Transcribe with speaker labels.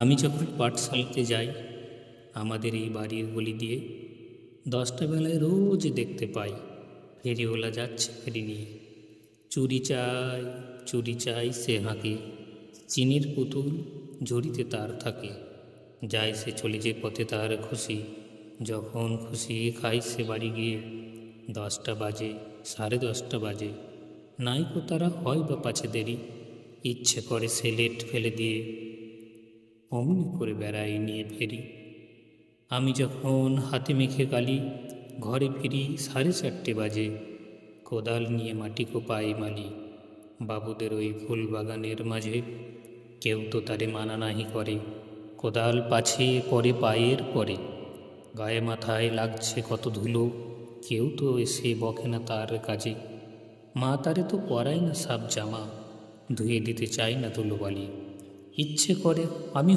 Speaker 1: আমি যখন পাঠশালাতে যাই, আমাদের এই বাড়ির গলি দিয়ে দশটা বেলায় রোজ দেখতে পাই, ফেরিওয়ালা যাচ্ছে ফেরি নিয়ে। চুরি চাই চুরি চাই সে হাঁকে, চিনির পুতুল ঝুড়িতে তার থাকে। যায় সে চলে যে পথে তার খুশি, যখন খুশি খাই সে বাড়ি গিয়ে। দশটা বাজে, সাড়ে দশটা বাজে নাইকো তারা হয় বা পাছে দেরি, ইচ্ছে করে সে লেট ফেলে দিয়ে। অমনি করে বেড়াই নিয়ে ফেরি। আমি যখন হাতে মেখে কালি, ঘরে ফিরি সাড়ে চারটে বাজে। কোদাল নিয়ে মাটি কোপাই মালি, বাবুদের ওই ফুল বাগানের মাঝে। কেউ তো তারে মানা নাহি করে, কোদাল পাছে পরে পায়ের পরে। গায়ে মাথায় লাগছে কত ধুলো, কেউ তো এসে বকে না তার কাজে। মা তারে তো পরায় না সাপ জামা, ধুয়ে দিতে চায় না ধুলোবালি ইচ্ছে করে আমি